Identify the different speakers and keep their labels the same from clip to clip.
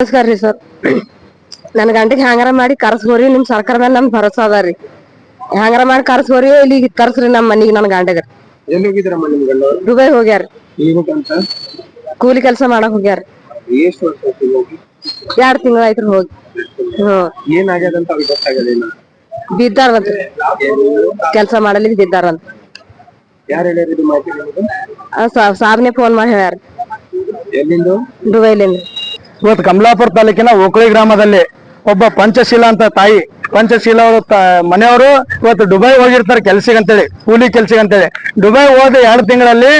Speaker 1: ನಮಸ್ಕಾರ ರೀ ಸರ್. ನನ್ ಗಂಟೆಗೆ ಹ್ಯಾಂಗಾರ ಮಾಡಿ ಕರ್ಸ್ಬೋರಿ ನಿಮ್ ಸರ್ಕಾರ ಮೇಲೆ ನಮ್ ಭರೋಸಾ ಅದ ರೀ. ಹ್ಯಾಂಗಾರ ಮಾಡಿ ಕರ್ಸ್ಬೋರಿ ಇಲ್ಲಿ ಕರ್ಸ್ರಿ ನಮ್ ಮನಿಗೆ ನನ್ ಗಂಟೆಗೆ
Speaker 2: ಎಲ್ಲಿ ಹೋಗಿದ್ರಮ್ಮ ನಿಮ್ ಗಂಡ
Speaker 1: ದುಬೈ ಹೋಗ್ಯಾರ. ಕೂಲಿ ಕೆಲಸ ಮಾಡಕ್ ಹೋಗ್ಯಾರ.
Speaker 2: ಎಷ್ಟು ವರ್ಷ ಆಯ್ತು ಹೋಗಿ?
Speaker 1: ಎರಡ್ ತಿಂಗಳ ಆಯ್ತು ಹೋಗಿ. ಹ್ಮ್.
Speaker 2: ಏನಾಗ್ಯದಂತ ಅವ್ರಿಗೆ ಗೊತ್ತಾಗಲಿಲ್ಲ
Speaker 1: ಬಿದ್ದಾರಂತ ಕೆಲಸ ಮಾಡಲಿ ಬಿದ್ದಾರಂತ
Speaker 2: ಯಾರು ಹೇಳ್ಯಾರ ಇದು ಮಾಹಿತಿ ನಿಮಗೆ
Speaker 1: ಆ ಸಾ- ಸಾಬ್ನೆ ಫೋನ್ ಮಾಡಿ ಹೇಳ್ಯಾರ.
Speaker 2: ಎಲ್ಲಿಂದು?
Speaker 1: ದುಬೈಲಿಂದ.
Speaker 3: ಇವತ್ತು ಕಮಲಾಪುರ ತಾಲೂಕಿನ ಓಕಳಿ ಗ್ರಾಮದಲ್ಲಿ ಒಬ್ಬ ಪಂಚಶೀಲ ಅಂತ ತಾಯಿ, ಪಂಚಶೀಲ ಅವರು ಮನೆಯವರು ಇವತ್ತು ದುಬೈ ಹೋಗಿರ್ತಾರೆ ಕೆಲ್ಸಿಗಂತೇಳಿ, ಕೂಲಿ ಕೆಲ್ಸಿಗಂತೇಳಿ. ದುಬೈ ಹೋದ ಎರಡು ತಿಂಗಳಲ್ಲಿ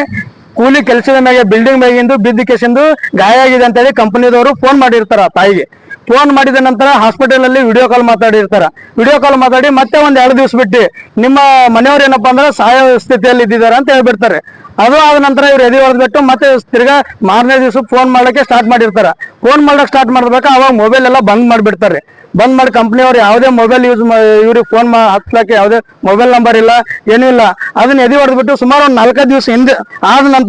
Speaker 3: ಕೂಲಿ ಕೆಲಸದ ಮ್ಯಾಗೆ ಬಿಲ್ಡಿಂಗ್ ಮ್ಯಾಗಿಂದು ಬಿದ್ದ ಕೇಸಿಂದು ಗಾಯ ಆಗಿದೆ ಅಂತ ಹೇಳಿ ಕಂಪನಿದವರು ಫೋನ್ ಮಾಡಿರ್ತಾರ ತಾಯಿಗೆ. ಫೋನ್ ಮಾಡಿದ ನಂತರ ಹಾಸ್ಪಿಟಲ್ ಅಲ್ಲಿ ವಿಡಿಯೋ ಕಾಲ್ ಮಾತಾಡಿರ್ತಾರ. ವಿಡಿಯೋ ಕಾಲ್ ಮಾತಾಡಿ ಮತ್ತೆ ಒಂದ್ ಎರಡು ದಿವಸ ಬಿಟ್ಟು ನಿಮ್ಮ ಮನೆಯವ್ರು ಏನಪ್ಪಾ ಅಂದ್ರೆ ಸಹಾಯ ಸ್ಥಿತಿಯಲ್ಲಿ ಇದ್ದಿದ್ದಾರೆ ಅಂತ ಹೇಳ್ಬಿಡ್ತಾರೆ. ಅದು ಆದ ನಂತರ ಇವ್ರು ಎದೆ ಹೊಡೆದ್ಬಿಟ್ಟು ಮತ್ತೆ ತಿರ್ಗಾ ಮಾರನೇ ದಿವಸ ಫೋನ್ ಮಾಡಕ್ಕೆ ಸ್ಟಾರ್ಟ್ ಮಾಡಿರ್ತಾರ. ಫೋನ್ ಮಾಡಕ್ ಸ್ಟಾರ್ಟ್ ಮಾಡ್ಬೇಕ, ಅವಾಗ ಮೊಬೈಲ್ ಎಲ್ಲ ಬಂದ್ ಮಾಡ್ಬಿಡ್ತಾರೆ. ಬಂದ್ ಮಾಡಿ ಕಂಪ್ನಿಯವ್ರು ಯಾವುದೇ ಮೊಬೈಲ್ ಯೂಸ್ ಇವ್ರಿಗೆ ಫೋನ್ ಹಚ್ಲಕ್ಕೆ ಯಾವುದೇ ಮೊಬೈಲ್ ನಂಬರ್ ಇಲ್ಲ, ಏನೂ ಇಲ್ಲ. ಅದನ್ನ ಎದೆ ಹೊಡೆದ್ಬಿಟ್ಟು ಸುಮಾರು ಒಂದ್ ನಾಲ್ಕೈದು ದಿವಸ ಹಿಂದೆ ಆದ ನಂತರ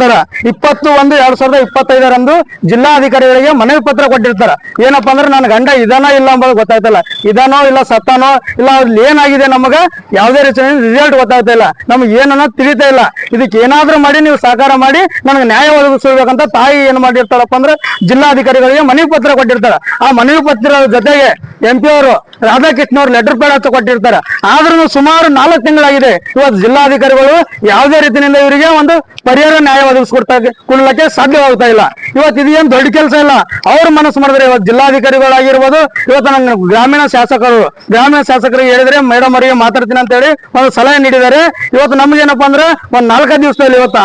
Speaker 3: ಇಪ್ಪತ್ತು ಒಂದು ಎರಡ್ ಸಾವಿರದ ಇಪ್ಪತ್ತೈದರಂದು ಜಿಲ್ಲಾಧಿಕಾರಿಗಳಿಗೆ ಮನವಿ ಪತ್ರ ಕೊಟ್ಟಿರ್ತಾರ. ಏನಪ್ಪಾ ಅಂದ್ರೆ ನನ್ನ ಗಂಡ ಇದಾನೋ ಇಲ್ಲ ಅಂಬೋದು ಗೊತ್ತಾಯ್ತಲ್ಲ. ಇದಾನೋ ಇಲ್ಲ ಸತ್ತಾನೋ ಇಲ್ಲ ಅಲ್ಲಿ ಏನಾಗಿದೆ ನಮಗ ಯಾವುದೇ ರೀತಿಯ ರಿಸಲ್ಟ್ ಗೊತ್ತಾಗ್ತಾ ಇಲ್ಲ. ನಮ್ಗೆ ಏನನ್ನ ತಿಳಿತಾ ಇಲ್ಲ. ಇದಕ್ಕೆ ಏನಾದ್ರೂ ಮಾಡಿ ನೀವು ಸಹಕಾರ ಮಾಡಿ ನನಗೆ ನ್ಯಾಯ ಒದಗಿಸಬೇಕಂತ ತಾಯಿ ಏನ್ ಮಾಡಿರ್ತಾಳಪ್ಪ ಅಂದ್ರೆ ಜಿಲ್ಲಾಧಿಕಾರಿಗಳಿಗೆ ಮನವಿ ಪತ್ರ ಕೊಟ್ಟಿರ್ತಾರ. ಆ ಮನವಿ ಪತ್ರದ ಜೊತೆಗೆ ಎಂ ಪಿ ಅವರು ರಾಧಾಕೃಷ್ಣ ಅವ್ರು ಲೆಟರ್ ಪ್ಯಾಡ್ ಅಂತ ಕೊಟ್ಟಿರ್ತಾರೆ. ಆದ್ರೂ ಸುಮಾರು ನಾಲ್ಕು ತಿಂಗಳಾಗಿದೆ. ಇವತ್ತು ಜಿಲ್ಲಾಧಿಕಾರಿಗಳು ಯಾವುದೇ ರೀತಿಯಿಂದ ಇವರಿಗೆ ಒಂದು ಪರಿಹಾರ ನ್ಯಾಯ ಒದಗಿಸ್ಕೊಡ್ತಾ ಕೊಡ್ಲಿಕ್ಕೆ ಸಾಧ್ಯವಾಗ್ತಾ ಇಲ್ಲ. ಇವತ್ತು ಇದೇನು ದೊಡ್ಡ ಕೆಲಸ ಇಲ್ಲ. ಅವ್ರ ಮನಸ್ಸು ಮಾಡಿದ್ರೆ ಇವತ್ತು ಜಿಲ್ಲಾಧಿಕಾರಿಗಳಾಗಿರ್ಬೋದು, ಇವತ್ತು ನನ್ನ ಗ್ರಾಮೀಣ ಶಾಸಕರು, ಗ್ರಾಮೀಣ ಶಾಸಕರಿಗೆ ಹೇಳಿದ್ರೆ, ಮೇಡಮ್ ಅವರಿಗೆ ಮಾತಾಡ್ತೀನಿ ಅಂತ ಹೇಳಿ ಒಂದು ಸಲಹೆ ನೀಡಿದ್ದಾರೆ. ಇವತ್ತು ನಮ್ಗೇನಪ್ಪ ಅಂದ್ರೆ ಒಂದ್ ನಾಲ್ಕೈದು ದಿವಸದಲ್ಲಿ ಇವತ್ತು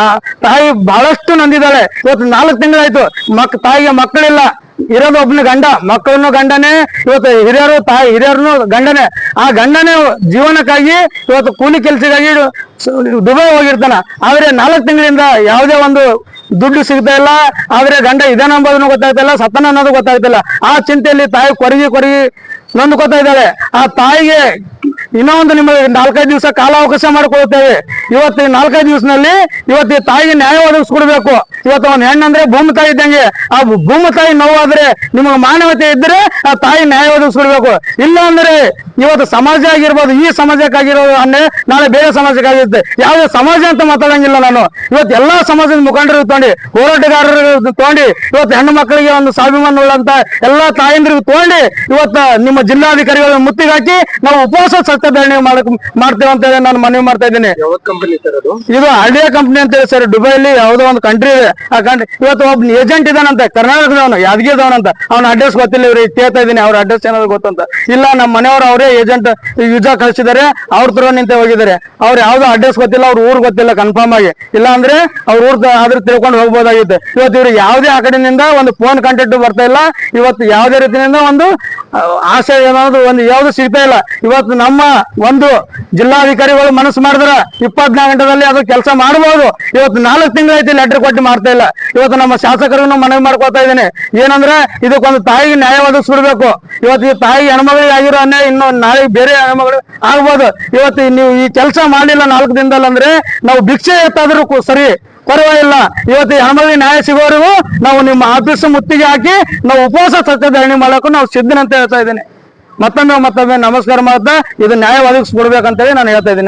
Speaker 3: ತಾಯಿ ಬಹಳಷ್ಟು ನಂದಿದ್ದಾಳೆ. ಇವತ್ತು ನಾಲ್ಕು ತಿಂಗಳಾಯ್ತು. ಮಕ್ ತಾಯಿಗೆ ಮಕ್ಕಳಿಲ್ಲ. ಇರೋದು ಒಬ್ಬನ ಗಂಡ, ಮಕ್ಕಳನ್ನು ಗಂಡನೇ, ಇವತ್ತು ಹಿರಿಯರು, ತಾಯಿ, ಹಿರಿಯರನ್ನು ಗಂಡನೇ. ಆ ಗಂಡನೇ ಜೀವನಕ್ಕಾಗಿ ಇವತ್ತು ಕೂಲಿ ಕೆಲಸಕ್ಕಾಗಿ ದುಬೈ ಹೋಗಿರ್ತಾನ. ಆದ್ರೆ ನಾಲ್ಕು ತಿಂಗಳಿಂದ ಯಾವುದೇ ಒಂದು ದುಡ್ಡು ಸಿಗ್ತಾ ಇಲ್ಲ. ಆದ್ರೆ ಗಂಡ ಇದಾನ ಗೊತ್ತಾಗ್ತಿಲ್ಲ ಗೊತ್ತಾಗ್ತಾ ಇಲ್ಲ, ಸತ್ತನ ಅನ್ನೋದು ಗೊತ್ತಾಗ್ತಿಲ್ಲ ಆ ಚಿಂತೆಯಲ್ಲಿ ತಾಯಿ ಕೊರಗಿ ಕೊರಗಿ ನೊಂದ್ಕೋತಾ ಇದ್ದಾಳೆ. ಆ ತಾಯಿಗೆ ಇನ್ನೂ ಒಂದು ನಿಮಗೆ ನಾಲ್ಕೈದು ದಿವಸ ಕಾಲಾವಕಾಶ ಮಾಡಿಕೊಳ್ತೇವೆ ಇವತ್ತು ನಾಲ್ಕೈದು ದಿವಸದಲ್ಲಿ ಇವತ್ತು ತಾಯಿಗೆ ನ್ಯಾಯ ಒದಗಿಸ್ಕೊಡ್ಬೇಕು. ಇವತ್ತು ಒಂದು ಹೆಣ್ಣಂದ್ರೆ ಭೂಮಿ ತಾಯಿ ಇದ್ದಂಗೆ. ಆ ಭೂಮಿ ತಾಯಿ ನೋವಾದ್ರೆ ನಿಮಗೆ ಮಾನವತೆ ಇದ್ರೆ ಆ ತಾಯಿ ನ್ಯಾಯ ಒದಗಿಸ್ಕೊಡ್ಬೇಕು ಇಲ್ಲ ಅಂದ್ರೆ ಇವತ್ತು ಸಮಾಜ ಆಗಿರ್ಬೋದು ಈ ಸಮಾಜಕ್ಕಾಗಿರೋದು ಅನ್ನೇ ನಾಳೆ ಬೇರೆ ಸಮಾಜಕ್ಕಾಗಿರುತ್ತೆ ಯಾವುದೇ ಸಮಾಜ ಅಂತ ಮಾತಾಡಂಗಿಲ್ಲ ನಾನು. ಇವತ್ತು ಎಲ್ಲಾ ಸಮಾಜದ ಮುಖಂಡರು ತಗೊಂಡು ಹೋರಾಟಗಾರರು ತಗೊಂಡು ಇವತ್ತು ಹೆಣ್ಣು ಮಕ್ಕಳಿಗೆ ಒಂದು ಸ್ವಾಭಿಮಾನ ಉಳ್ಳಂತ ಎಲ್ಲಾ ತಾಯಂದ್ರಿಗೆ ತಗೊಂಡು ಇವತ್ತು ನಿಮ್ಮ ಜಿಲ್ಲಾಧಿಕಾರಿಗಳ ಮುತ್ತಿಗೆ ಹಾಕಿ ನಾವು ಉಪವಾಸ ಸತ್ಯಧರಣಿ ಮಾಡಕ್ ಮಾಡ್ತೇವೆ ಅಂತ ಹೇಳಿ ನಾನು ಮನವಿ ಮಾಡ್ತಾ ಇದ್ದೀನಿ. ಇದು ಆರ್ಡಿಯಾ ಕಂಪನಿ ಅಂತ ಹೇಳಿ ಸರ್. ದುಬೈಲಿ ಯಾವುದೋ ಒಂದು ಕಂಟ್ರಿ ಇದೆ. ಆ ಕಂಟ್ರಿ ಇವತ್ತು ಒಬ್ಬ ಏಜೆಂಟ್ ಇದಾನಂತೆ, ಕರ್ನಾಟಕದವನು, ಯಾದಗಿರಿದವನಂತ. ಅವ್ನ ಅಡ್ರೆಸ್ ಗೊತ್ತಿಲ್ಲ ಇವ್ರಿಗೆ ಕೇಳ್ತಾ ಇದ್ದೀನಿ, ಅವ್ರ ಅಡ್ರೆಸ್ ಏನಾದ್ರು ಗೊತ್ತಂತ. ಇಲ್ಲ ನಮ್ಮ ಮನೆಯವರು ಅವರೇ ಏಜೆಂಟ್ ಯೂಜಾ ಕಳಿಸಿದ್ದಾರೆ, ಅವ್ರ ತರ ನಿಂತೆ ಹೋಗಿದ್ದಾರೆ. ಅವ್ರು ಯಾವ್ದೋ ಅಡ್ರೆಸ್ ಗೊತ್ತಿಲ್ಲ, ಅವ್ರ ಊರ್ ಗೊತ್ತಿಲ್ಲ ಕನ್ಫರ್ಮ್ ಆಗಿ. ಇಲ್ಲ ಅಂದ್ರೆ ಅವ್ರ ಊರ್ ಆದ್ರೆ ತಿಳ್ಕೊಂಡು ಹೋಗ್ಬೋದಾಗಿತ್ತು. ಇವತ್ತು ಇವ್ರಿಗೆ ಯಾವುದೇ ಆ ಕಡೆಯಿಂದ ಒಂದು ಫೋನ್ ಕಾಂಟ್ಯಾಕ್ಟ್ ಬರ್ತಾ ಇಲ್ಲ. ಇವತ್ತು ಯಾವುದೇ ರೀತಿಯಿಂದ ಒಂದು ಆಸೆ ಏನಾದ್ರು ಒಂದು ಯಾವ್ದು ಸಿಗ್ತಾ ಇಲ್ಲ. ಇವತ್ತು ನಮ್ಮ ಒಂದು ಜಿಲ್ಲಾಧಿಕಾರಿಗಳು ಮನಸ್ಸು ಮಾಡಿದ್ರ ಇಪ್ಪತ್ನಾಲ್ಕು ಗಂಟೆದಲ್ಲಿ ಅದು ಕೆಲಸ ಮಾಡಬಹುದು ಇವತ್ತು ನಾಲ್ಕು ತಿಂಗಳೈತಿ ಲೆಟರ್ ಕೊಟ್ಟು ಮಾಡ್ತಾ ಇಲ್ಲ. ಇವತ್ತು ನಮ್ಮ ಶಾಸಕರನ್ನು ಮನವಿ ಮಾಡ್ಕೊತಾ ಇದ್ದೇನೆ. ಏನಂದ್ರೆ ಇದಕ್ಕೊಂದು ತಾಯಿಗೆ ನ್ಯಾಯ ಒದಗಿಸ್ಬಿಡ್ಬೇಕು. ಇವತ್ತು ಈ ತಾಯಿ ಹೆಣ್ಮಗಳಿಗೆ ಆಗಿರೋ ಅನ್ಯಾಯ ಇನ್ನು ನಾಳೆ ಬೇರೆ ಹೆಣ್ಮಗಳು ಆಗ್ಬೋದು. ಇವತ್ತು ನೀವು ಈ ಕೆಲಸ ಮಾಡಿಲ್ಲ ನಾಲ್ಕು ದಿನದಲ್ಲಿ ಅಂದ್ರೆ ನಾವು ಭಿಕ್ಷೆ ಎತ್ತಾದ್ರೂ ಸರಿ. ಪರವಾಗಿಲ್ಲ. ಇವತ್ತು ಹೆಣ್ಮಗಳಿಗೆ ನ್ಯಾಯ ಸಿಗೋವರೆಗೂ ನಾವು ನಿಮ್ಮ ಆಫೀಸ್ ಮುತ್ತಿಗೆ ಹಾಕಿ ನಾವು ಉಪವಾಸ ಸತ್ಯಧರಣಿ ಮಾಡಕ್ಕೂ ನಾವು ಸಿದ್ಧನಂತ ಹೇಳ್ತಾ ಇದ್ದೀನಿ. ಮತ್ತೊಮ್ಮೆ ಮತ್ತೊಮ್ಮೆ ನಮಸ್ಕಾರ ಮಾಡ್ತಾ ಇದು ನ್ಯಾಯ ಒದಗಿಸ್ಬಿಡ್ಬೇಕಂತೇಳಿ ನಾನು ಹೇಳ್ತಾ ಇದ್ದೀನಿ.